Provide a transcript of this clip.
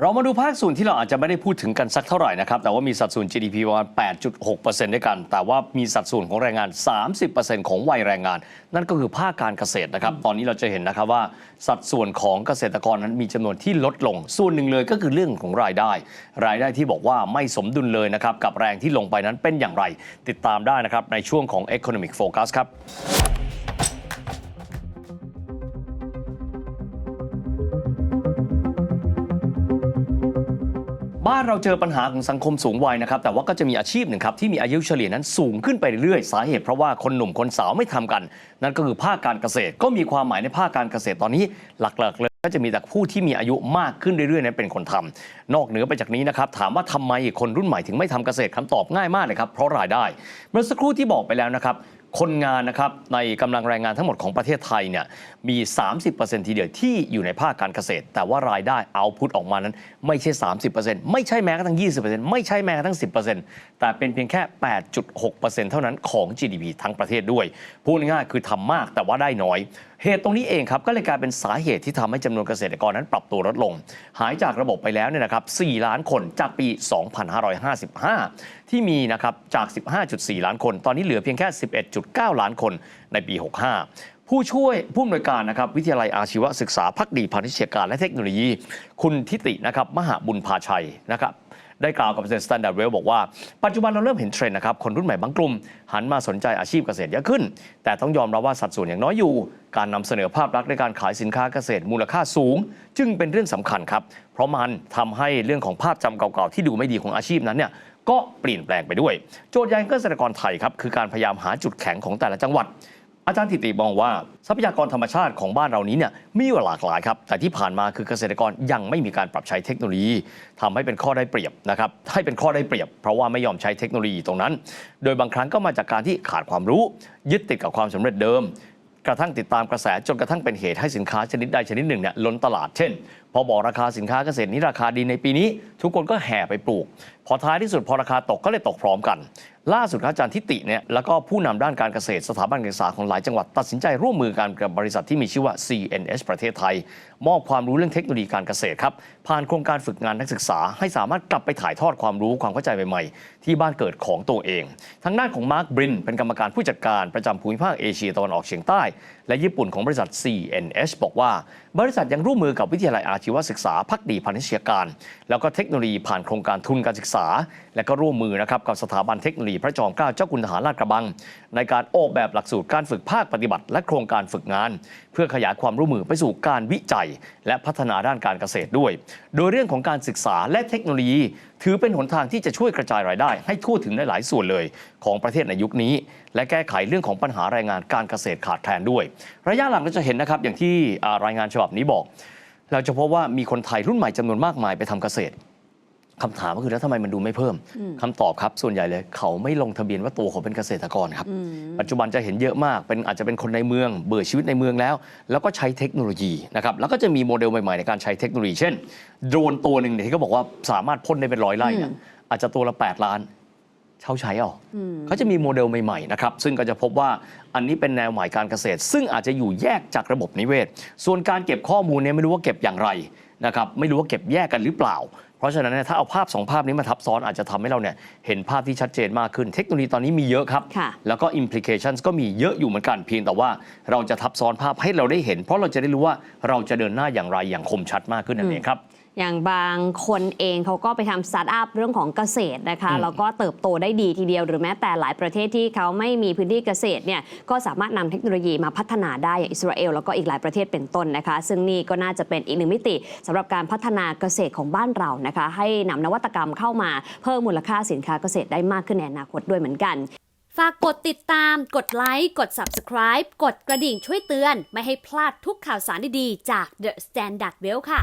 เรามาดูภาคส่วนที่เราอาจจะไม่ได้พูดถึงกันสักเท่าไหร่นะครับ แต่ว่ามีสัดส่วน GDP ประมาณ 8.6%ด้วยกัน แต่ว่ามีสัดส่วนของแรงงาน 30%ของวัยแรงงาน นั่นก็คือภาคการเกษตรนะครับ ตอนนี้เราจะเห็นนะครับว่าสัดส่วนของเกษตรกรนั้นมีจำนวนที่ลดลง ส่วนหนึ่งเลยก็คือเรื่องของรายได้ รายได้ที่บอกว่าไม่สมดุลเลยนะครับ กับแรงที่ลงไปนั้นเป็นอย่างไร ติดตามได้นะครับในช่วงของ Economic Focus ครับ บ้านเราเจอปัญหาของสังคมสูงวัยนะครับ แต่ว่าก็จะมีอาชีพหนึ่งครับ ที่มีอายุเฉลี่ยนั้นสูงขึ้นไปเรื่อยๆ สาเหตุเพราะว่าคนหนุ่มคนสาวไม่ทำกัน นั่นก็คือภาคการเกษตรก็มีความหมายในภาคการเกษตรตอนนี้หลักๆเลยก็จะมีแต่ผู้ที่มีอายุมากขึ้นเรื่อยๆนั้นเป็นคนทำนอกเหนือไปจากนี้นะครับถามว่าทำไมคนรุ่นใหม่ถึงไม่ทำเกษตรคำตอบง่ายมากเลยครับเพราะรายได้ เมื่อสักครู่ที่บอกไปแล้วนะครับ คนงานนะครับในกำลังแรงงานทั้งหมดของประเทศไทยเนี่ยมี 30%ทีเดียวที่อยู่ในภาคการเกษตร แต่ว่ารายได้เอาพุทออกมานั้นไม่ใช่ 30%ไม่ใช่แม้กระทั่ง 20%ไม่ใช่แม้กระทั่ง 10%แต่เป็นเพียงแค่ 8.6%เท่านั้นของ GDP ทั้งประเทศด้วย พูดง่ายคือทำมากแต่ว่าได้น้อยเหตุตรงนี้เองครับก็เลยกลายเป็นสาเหตุที่ทำให้จำนวนเกษตรกรนั้นปรับตัวลดลง หายจากระบบไปแล้วเนี่ยนะครับ 4 ล้านคนจากปี 2555 ที่มีนะครับจาก 15.4 ล้านคน ตอนนี้เหลือเพียงแค่ 11.9 ล้านคนในปี 65ผู้ช่วยผู้อำนวยการนะครับวิทยาลัยอาชีวศึกษาพักดีพาณิชยการและเทคโนโลยี คุณทิตินะครับมหาบุญพาชัยนะครับ ได้กล่าวกับเซนสแตนดาร์ดเวลบอกว่า ปัจจุบันเราเริ่มเห็นเทรนด์นะครับ คนรุ่นใหม่บางกลุ่ม หันมาสนใจอาชีพเกษตรเยอะขึ้น แต่ต้องยอมรับว่าสัดส่วนอย่างน้อยอยู่ การนำเสนอภาพลักษณ์ในการขายสินค้าเกษตรมูลค่าสูง จึงเป็นเรื่องสำคัญครับ เพราะมันทำให้เรื่องของภาพจำเก่าๆที่ดูไม่ดีของอาชีพนั้นเนี่ยก็เปลี่ยนแปลงไปด้วย โจทย์ใหญ่องเกษตรกรไทยครับคือการพยายามหาจุดแข็งของแต่ละจังหวัด อาจารย์ติติมองว่าทรัพยากรธรรมชาติของบ้านเรานี้เนี่ยมีอยู่หลากหลายครับ แต่ที่ผ่านมาคือเกษตรกรยังไม่มีการปรับใช้เทคโนโลยีทำให้เป็นข้อได้เปรียบนะครับให้เป็นข้อได้เปรียบ เพราะว่าไม่ยอมใช้เทคโนโลยีตรงนั้น โดยบางครั้งก็มาจากการที่ขาดความรู้ ยึดติดกับความสำเร็จเดิม กระทั่งติดตามกระแสจนกระทั่งเป็นเหตุให้สินค้าชนิดใดชนิดหนึ่งเนี่ยล้นตลาดเช่น พอบอกราคาสินค้าเกษตรนี้ราคาดีในปีนี้ ทุกคนก็แห่ไปปลูก พอท้ายที่สุดพอราคาตกก็เลยตกพร้อมกัน ล่าสุดครับอาจารย์ทิติเนี่ยแล้วก็ผู้นำด้านการเกษตรสถาบันการศึกษาของหลายจังหวัดตัดสินใจร่วมมือกันกับบริษัทที่มีชื่อว่า CNS ประเทศไทย มอบความรู้เรื่องเทคโนโลยีการเกษตรครับ ผ่านโครงการฝึกงานนักศึกษา ให้สามารถกลับไปถ่ายทอดความรู้ความเข้าใจใหม่ๆ ที่บ้านเกิดของตัวเอง ทางด้านของมาร์คบรินเป็นกรรมการผู้จัดการประจำภูมิภาคเอเชียตะวันออกเฉียงใต้ และญี่ปุ่นของบริษัท CNS บอกว่า บริษัทยังร่วมมือกับวิทยาลัยอาชีวศึกษาพักดีพาณิชยการ แล้วก็เทคโนโลยีผ่านโครงการทุนการศึกษา และก็ร่วมมือนะครับกับสถาบันเทคโนโลยีพระจอมเกล้าเจ้าคุณทหารลาดกระบัง ในการออกแบบหลักสูตรการฝึกภาคปฏิบัติ และโครงการฝึกงาน เพื่อขยายความร่วมมือไปสู่การวิจัย และพัฒนาด้านการเกษตรด้วย โดยเรื่องของการศึกษาและเทคโนโลยี ถือเป็นหนทางที่จะช่วยกระจายรายได้ ให้ทั่วถึงในหลายส่วนเลย ของประเทศในยุคนี้ และแก้ไขเรื่องของปัญหาแรงงานการเกษตรขาดแคลนด้วย ระยะหลังเราจะเห็นนะครับอย่างที่รายงานฉบับนี้บอก เราจะพบว่ามีคนไทยรุ่นใหม่จำนวนมากมายไปทำเกษตร คำถามก็คือแล้วทำไมมันดูไม่เพิ่มคำตอบครับส่วนใหญ่เลย เขาไม่ลงทะเบียนว่าตัวเขาเป็นเกษตรกรครับ ปัจจุบันจะเห็นเยอะมาก เป็นอาจจะเป็นคนในเมือง เบื่อชีวิตในเมืองแล้ว แล้วก็ใช้เทคโนโลยีนะครับแล้วก็จะมีโมเดลใหม่ๆในการใช้เทคโนโลยีเช่นโดรนตัวหนึ่งเนี่ยที่เขาบอกว่าสามารถพ่นได้เป็นร้อยไร่เนี่ยอาจจะตัวละ 8 ล้านเช่าใช้เอาเขาจะมีโมเดลใหม่ๆนะครับซึ่งก็จะพบว่าอันนี้เป็นแนวใหม่การเกษตร ซึ่งอาจจะอยู่แยกจากระบบนิเวศ ส่วนการเก็บข้อมูลเนี่ยไม่รู้ว่าเก็บอย่างไรนะครับไม่รู้ว่าเก็บแยกกันหรือเปล่า เพราะฉะนั้นเนี่ยถ้าเอาภาพสองภาพนี้มาทับซ้อนอาจจะทำให้เราเนี่ยเห็นภาพที่ชัดเจนมากขึ้น เทคโนโลยีตอนนี้มีเยอะครับค่ะแล้วก็ implications ก็มีเยอะอยู่เหมือนกันเพียงแต่ว่าเราจะทับซ้อนภาพให้เราได้เห็น เพราะเราจะได้รู้ว่าเราจะเดินหน้าอย่างไรอย่างคมชัดมากขึ้นนั่นเองครับ อย่างบางคนเองเขาก็ไปทำสตาร์ทอัพเรื่องของเกษตรนะคะอืมแล้วก็เติบโตได้ดีทีเดียว หรือแม้แต่หลายประเทศที่เขาไม่มีพื้นที่เกษตรเนี่ยก็สามารถนำเทคโนโลยีมาพัฒนาได้อย่างอิสราเอลแล้วก็อีกหลายประเทศเป็นต้นนะคะ ซึ่งนี่ก็น่าจะเป็นอีกหนึ่งมิติสำหรับการพัฒนาเกษตรของบ้านเรานะคะ ให้นำนวัตกรรมเข้ามาเพิ่มมูลค่าสินค้าเกษตรได้มากขึ้นในอนาคตด้วยเหมือนกันฝากกดติดตาม กดไลค์ กด Subscribe กดกระดิ่งช่วยเตือน ไม่ให้พลาดทุกข่าวสารดีๆ จาก The Standard Well ค่ะ